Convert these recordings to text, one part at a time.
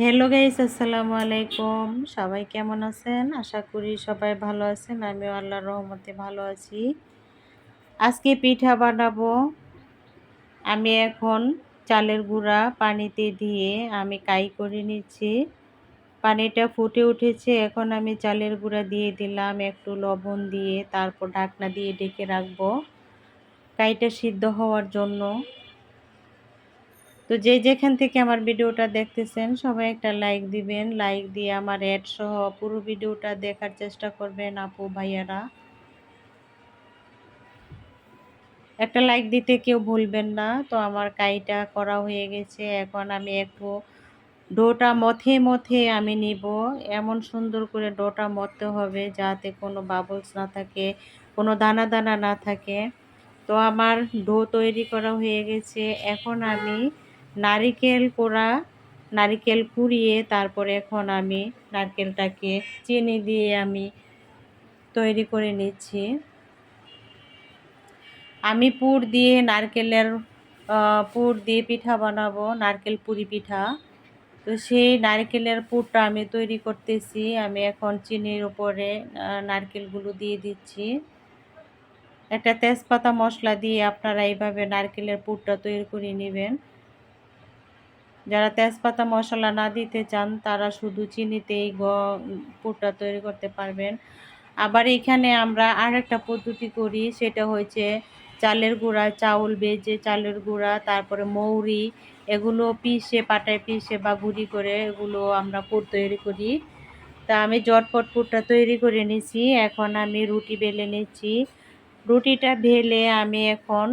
Hello guys আসসালামু আলাইকুম। সবাই কেমন আছেন? আশা করি সবাই ভালো আছেন। আমিও আল্লাহর রহমতে ভালো আছি। আজকে পিঠা বানাবো। আমি এখন চালের গুঁড়া পানিতে দিয়ে আমি কাই করে নিচ্ছি। পানিটা ফুটে উঠেছে। এখন আমি চালের গুঁড়া দিয়ে দিলাম। একটু লবণ দিয়ে তারপর ঢাকনা দিয়ে ডেকে রাখব। কাইটা সিদ্ধ হওয়ার জন্য। তো যে যেখান থেকে আমার ভিডিওটা দেখতেছেন, সবাই একটা লাইক দিবেন। লাইক দিয়ে আমার অ্যাড সহ পুরো ভিডিওটা দেখার চেষ্টা করবেন আপু, ভাইয়ারা। একটা লাইক দিতে কেউ ভুলবেন না। তো আমার কাইটা করা হয়ে গেছে। এখন আমি একটু ডোটা মথে মথে আমি নিব। এমন সুন্দর করে ডোটা মথতে হবে যাতে কোনো বাবলস না থাকে, কোনো দানা দানা না থাকে। তো আমার ডো তৈরি করা হয়ে গেছে। এখন আমি নারিকেল কোড়া নারিকেল কুড়িয়ে তারপরে এখন আমি নারকেলটাকে চিনি দিয়ে আমি তৈরি করে নিচ্ছি। আমি পুর দিয়ে নারকেলের পুর দিয়ে পিঠা বানাবো, নারকেল পুরি পিঠা। তো সেই নারকেলের পুরটা আমি তৈরি করতেছি। আমি এখন চিনির উপরে নারকেলগুলো দিয়ে দিচ্ছি। একটা তেজপাতা মশলা দিয়ে আপনারা এইভাবে নারকেলের পুরটা তৈরি করে নেবেন। যারা তেজপাতা মশলা না দিতে চান, তারা শুধু চিনিতেই গ, পুরটা তৈরি করতে পারবেন। আবার এখানে আমরা আর একটা পদ্ধতি করি, সেটা হচ্ছে চালের গুঁড়া, চাউল বেজে চালের গুঁড়া, তারপরে মৌরি, এগুলো পিষে, পাটায় পিষে বা গুঁড়ি করে এগুলো আমরা পুর তৈরি করি। তা আমি জটপট পুরটা তৈরি করে নিছি এখন আমি রুটি বেলে নিচ্ছি রুটিটা ভেলে আমি এখন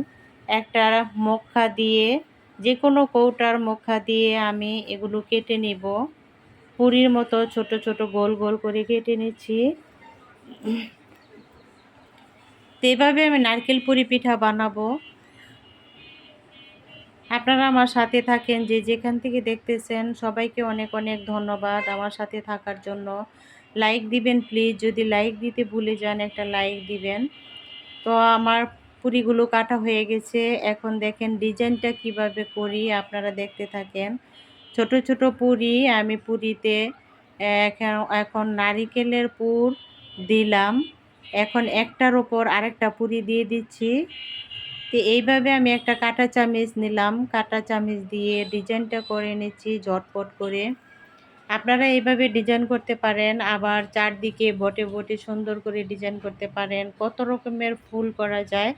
একটা মক্কা দিয়ে যে কোনো কৌটার মুখা দিয়ে আমি এগুলো কেটে নিব। পুরীর মতো ছোট ছোট গোল গোল করে কেটে নিচ্ছি। এভাবে আমি নারকেল পুরি পিঠা বানাবো। আপনারা আমার সাথে থাকেন, যে যেখান থেকে দেখতেছেন, সবাইকে অনেক অনেক ধন্যবাদ আমার সাথে থাকার জন্য। লাইক দিবেন, প্লিজ। যদি লাইক দিতে ভুলে যান, একটা লাইক দিবেন। তো আমার পুরিগুলো কাটা হয়ে গেছে। এখন দেখেন ডিজাইনটা কীভাবে করি আপনারা দেখতে থাকেন। ছোট ছোট পুরি, আমি পুরিতে এখন নারিকেলের পুর দিলাম। এখন একটার ওপর আরেকটা পুরি দিয়ে দিচ্ছি। তো এইভাবে আমি একটা কাটা চামিচ নিলাম। কাটা চামিচ দিয়ে ডিজাইনটা করে নিচ্ছি ঝটপট করে। আপনারা এইভাবে ডিজাইন করতে পারেন, আবার চারদিকে বটে বটে সুন্দর করে ডিজাইন করতে পারেন, কত রকমের ফুল করা যায়।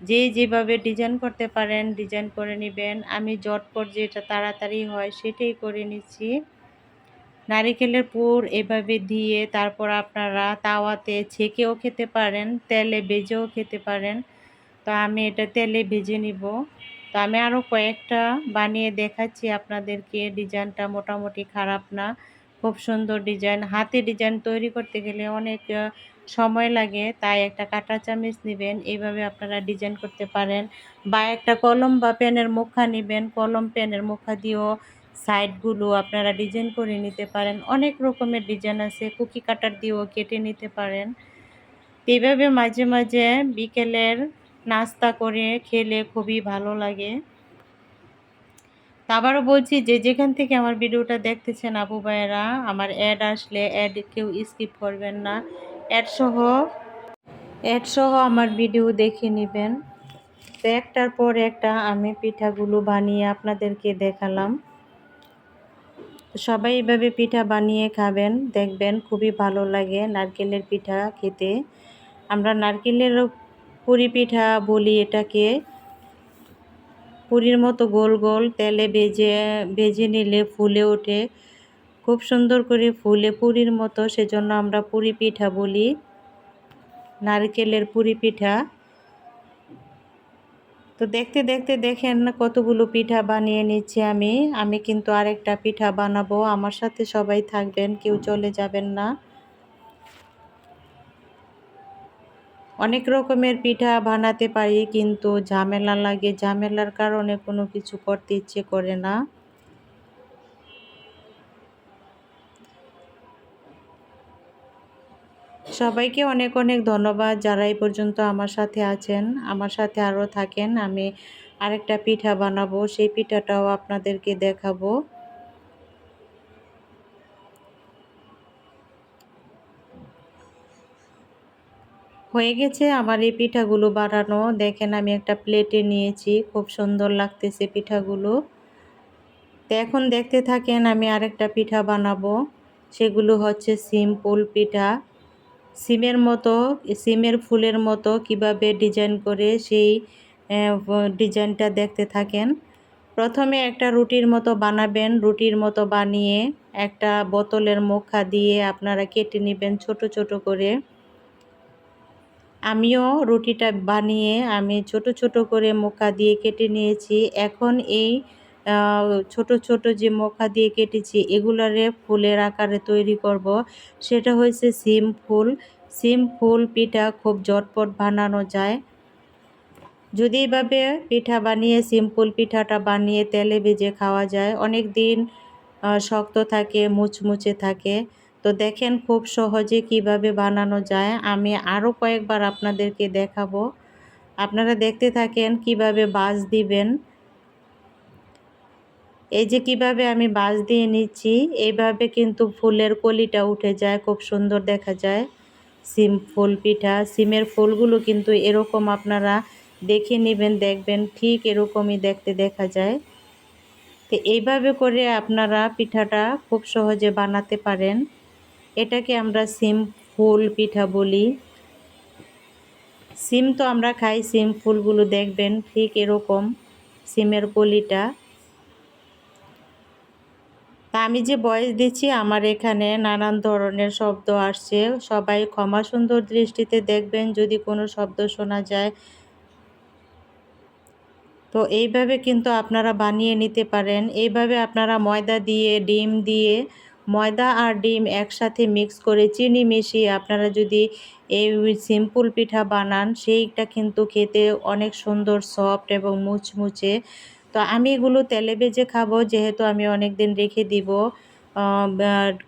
যে যেভাবে ডিজাইন করতে পারেন ডিজাইন করে নেবেন। আমি জটপট যেটা তাড়াতাড়ি হয় সেটাই করে নিচ্ছি। নারিকেলের পুর এভাবে দিয়ে তারপর আপনারা তাওয়াতে ছেঁকেও খেতে পারেন, তেলে বেজেও খেতে পারেন। তো আমি এটা তেলে ভেজে নিব। তো আমি আরও কয়েকটা বানিয়ে দেখাচ্ছি আপনাদেরকে। ডিজাইনটা মোটামুটি খারাপ না। খুব সুন্দর ডিজাইন। হাতে ডিজাইন তৈরি করতে গেলে অনেক সময় লাগে, তাই একটা কাটা চামিচ নেবেন। এইভাবে আপনারা ডিজাইন করতে পারেন। বা একটা কলম বা পেনের মুখা নেবেন। কলম, পেনের মুখা দিয়েও সাইডগুলো আপনারা ডিজাইন করে নিতে পারেন। অনেক রকমের ডিজাইন আছে। কুকি কাটার দিয়েও কেটে নিতে পারেন। এইভাবে মাঝে মাঝে বিকেলের নাস্তা করে খেলে খুবই ভালো লাগে। আবারও বলছি যে যেখান থেকে আমার ভিডিওটা দেখতেছেন আবু ভাইয়েরা, আমার অ্যাড আসলে অ্যাড কেউ স্কিপ করবেন না। অ্যাডসহ অ্যাডসহ আমার ভিডিও দেখে নেবেন। তো একটার পর একটা আমি পিঠাগুলো বানিয়ে আপনাদেরকে দেখালাম। সবাই এভাবে পিঠা বানিয়ে খাবেন, দেখবেন খুবই ভালো লাগে নারকেলের পিঠা খেতে। আমরা নারকেলের পুরি পিঠা বলি এটাকে। পুরীর মতো গোল গোল তেলে ভেজে ভেজে নিলে ফুলে ওঠে। খুব সুন্দর করে ফুলে পুরীর মতো, সেজন্য আমরা পুরি পিঠা বলি। নারকেলের পুরি পিঠা। তো দেখতে দেখতে দেখেন কতগুলো পিঠা বানিয়ে নিচ্ছি আমি। আমি কিন্তু আরেকটা পিঠা বানাবো। আমার সাথে সবাই থাকবেন, কেউ চলে যাবেন না। অনেক রকমের পিঠা বানাতে পারি, কিন্তু ঝামেলা লাগে। ঝামেলার কারণে কোনো কিছু করতে ইচ্ছে করে না। সবাইকে অনেক অনেক ধন্যবাদ যারা এই পর্যন্ত আমার সাথে আছেন, আমার সাথে আরও থাকেন। আমি আরেকটা পিঠা বানাবো, সেই পিঠাটাও আপনাদেরকে দেখাবো। হয়ে গেছে। আমার এই পিঠাগুলো বানানো। দেখেন, আমি একটা প্লেটে নিয়েছি। খুব সুন্দর লাগতেছে পিঠাগুলো। তো এখন দেখতে থাকেন, আমি আরেকটা পিঠা বানাবো। সেগুলো হচ্ছে সিম্পল পিঠা। সিমের মতো, সিমের ফুলের মতো কীভাবে ডিজাইন করে সেই ডিজাইনটা দেখতে থাকেন। প্রথমে একটা রুটির মতো বানাবেন। রুটির মতো বানিয়ে একটা বোতলের মুখা দিয়ে আপনারা কেটে নেবেন ছোট ছোট করে। আমিও রুটিটা বানিয়ে আমি ছোট ছোট করে মুখা দিয়ে কেটে নিয়েছি। এখন এই ছোট ছোট যে মোখা দিয়ে কেটেছি, এগুলারে ফুলের আকারে তৈরি করব। সেটা হয়েছে সিম ফুল। সিম ফুল পিঠা খুব ঝটপট বানানো যায়। যদি এইভাবে পিঠা বানিয়ে সিম্পল পিঠাটা বানিয়ে তেলে ভেজে খাওয়া যায় অনেক দিন শক্ত থাকে, মুচমুচে থাকে। তো দেখেন খুব সহজে কীভাবে বানানো যায়। আমি আরও কয়েকবার আপনাদেরকে দেখাবো। আপনারা দেখতে থাকেন কীভাবে বাজ দিবেন। এই যে কীভাবে আমি বাজ দিয়ে নিচ্ছি, এইভাবে কিন্তু ফুলের কলিটা উঠে যায়, খুব সুন্দর দেখা যায়। সিম ফুল পিঠা, সিমের ফুলগুলো কিন্তু এরকম আপনারা দেখে নেবেন, দেখবেন ঠিক এরকমই দেখতে দেখা যায়। তো এইভাবে করে আপনারা পিঠাটা খুব সহজে বানাতে পারেন। এটাকে আমরা সিম ফুল পিঠা বলি। সিম তো আমরা খাই, সিম ফুলগুলো দেখবেন ঠিক এরকম সিমের কলিটা তা আমি যে বয়স দিচ্ছি, আমার এখানে নানান ধরনের শব্দ আসছে। সবাই ক্ষমা সুন্দর দৃষ্টিতে দেখবেন যদি কোনো শব্দ শোনা যায়। তো এইভাবে কিন্তু আপনারা বানিয়ে নিতে পারেন। এইভাবে আপনারা ময়দা দিয়ে, ডিম দিয়ে ময়দা আর ডিম একসাথে মিক্স করে চিনি মিশিয়ে আপনারা যদি এই সিম্পল পিঠা বানান, সেইটা কিন্তু খেতে অনেক সুন্দর, সফট এবং মুচমুচে। তো আমি এগুলো তেলে বেজে খাব, যেহেতু আমি অনেক দিন রেখে দিব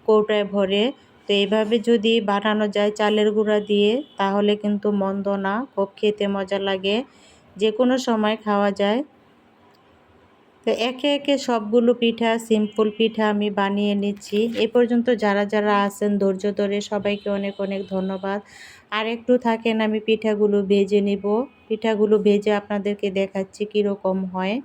কৌটায় ভরে। তো এইভাবে যদি বানানো যায় চালের গুঁড়া দিয়ে, তাহলে কিন্তু মন্দ না, খুব খেতে মজা লাগে। যে কোনো সময় খাওয়া যায়। তো একে একে সবগুলো পিঠা সিম্পল পিঠা আমি বানিয়ে নিচ্ছি। এ পর্যন্ত যারা যারা আছেন, ধৈর্য ধরে সবাইকে অনেক অনেক ধন্যবাদ। আর একটু থাকেন, আমি পিঠাগুলো ভেজে নিব। পিঠাগুলো ভেজে আপনাদেরকে দেখাচ্ছি কীরকম হয়।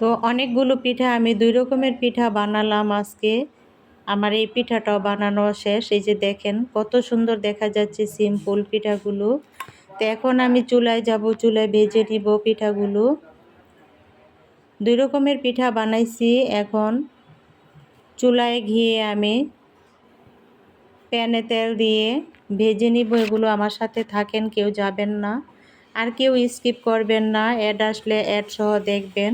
তো অনেকগুলো পিঠা, আমি দুই রকমের পিঠা বানালাম আজকে। আমার এই পিঠাটাও বানানো শেষ। এই যে দেখেন, কত সুন্দর দেখা যাচ্ছে সিম্পল পিঠাগুলো। তো এখন আমি চুলায় যাব, চুলায় ভেজে নিব পিঠাগুলো। দুই রকমের পিঠা বানাইছি এখন। চুলায় ঘিয়ে আমি প্যানে তেল দিয়ে ভেজে নিব, এগুলো আমার সাথে থাকেন, কেউ যাবেন না। আর কেউ স্কিপ করবেন না, অ্যাড আসলে অ্যাড সহ দেখবেন।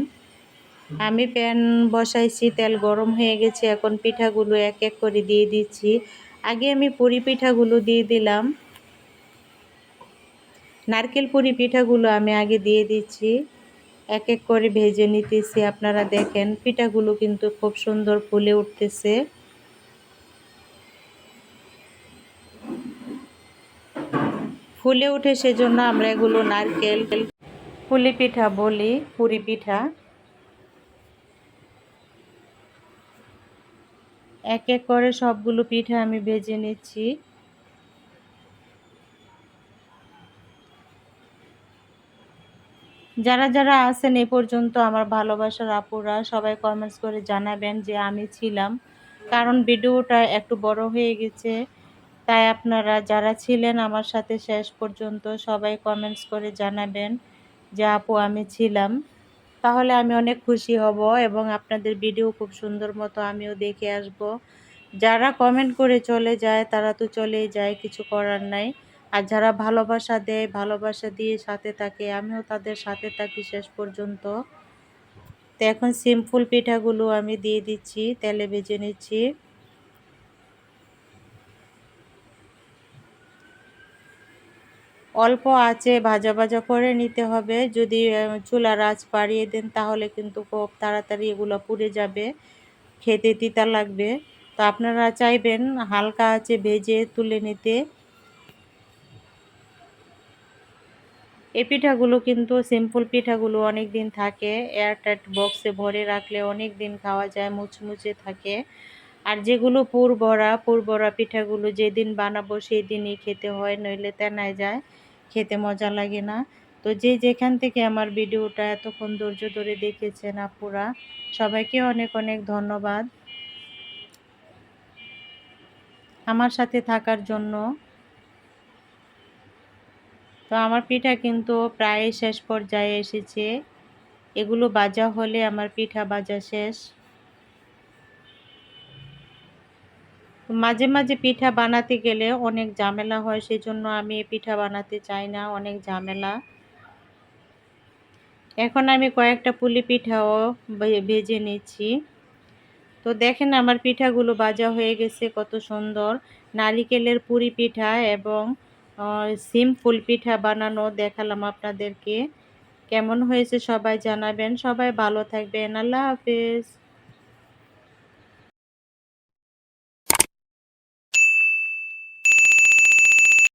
আমি প্যান বসাইছি, তেল গরম হয়ে গেছে, এখন পিঠাগুলো এক এক করে দিয়ে দিচ্ছি। আগে আমি পুরি পিঠাগুলো দিয়ে দিলাম। নারকেল পুরি পিঠাগুলো আমি আগে দিয়ে দিচ্ছি। এক এক করে ভেজে নিতেছি। আপনারা দেখেন, পিঠাগুলো কিন্তু খুব সুন্দর ফুলে উঠতেছে। ফুলে উঠে সেজন্য আমরা এগুলো নারকেল পুলি পিঠা বলি, পুরি পিঠা। এক এক করে সবগুলো পিঠা আমি ভেজে নিচ্ছি। যারা যারা আছেন এ পর্যন্ত আমার ভালোবাসার আপুরা, সবাই কমেন্টস করে জানাবেন যে আমি ছিলাম। কারণ ভিডিওটা একটু বড় হয়ে গেছে। তাই আপনারা যারা ছিলেন আমার সাথে শেষ পর্যন্ত সবাই কমেন্টস করে জানাবেন যে, আপু, আমি ছিলাম। তাহলে আমি অনেক খুশি হব এবং আপনাদের ভিডিও খুব সুন্দর মতো আমিও দেখে আসব। যারা কমেন্ট করে চলে যায়, তারা তো চলেই যায়, কিছু করার নাই। আর যারা ভালোবাসা দেয়, ভালোবাসা দিয়ে সাথে থাকে, আমিও তাদের সাথে থাকি শেষ পর্যন্ত। তো এখন সিম্পল পিঠাগুলো আমি দিয়ে দিচ্ছি, তেলে ভেজে নিচ্ছি। অল্প আছে ভাজা ভাজা করে নিতে হবে। যদি চুলার আঁচ বাড়িয়ে দেন, তাহলে কিন্তু খুব তাড়াতাড়ি এগুলো পুড়ে যাবে। খেতে তিতা লাগবে। তো আপনারা চাইবেন হালকা আছে ভেজে তুলে নিতে। এই পিঠাগুলো কিন্তু সিম্পল পিঠাগুলো অনেক দিন থাকে এয়ারটাইট বক্সে ভরে রাখলে অনেক দিন খাওয়া যায়, মুচমুচে থাকে। আর যেগুলো পুর ভরা পুর ভরা পিঠাগুলো যেদিন বানাবো সেই দিনই খেতে হয়, নইলে তেনায় যায়। খেতে মজা লাগে না। তো যে যেখান থেকে আমার ভিডিওটা এতক্ষণ ধৈর্য ধরে দেখেছেন আপুরা, সবাইকে অনেক অনেক ধন্যবাদ। আমার সাথে থাকার জন্য তো আমার পিঠা কিন্তু প্রায় শেষ পর্যায়ে এসেছে। এগুলো বাজা হলে আমার পিঠা বাজা শেষ। মাঝে মাঝে পিঠা বানাতে গেলে অনেক ঝামেলা হয়, সেজন্য আমি পিঠা বানাতে চাই না, অনেক ঝামেলা। এখন আমি কয়েকটা পুলি পিঠাও ভেজে নিচ্ছি। তো দেখেন আমার পিঠাগুলো বাজা হয়ে গেছে, কত সুন্দর। নারিকেলের পুরি পিঠা এবং সিম ফুলপিঠা বানানো দেখালাম আপনাদেরকে। কেমন হয়েছে সবাই জানাবেন। সবাই ভালো থাকবেন। আল্লাহ হাফেজ।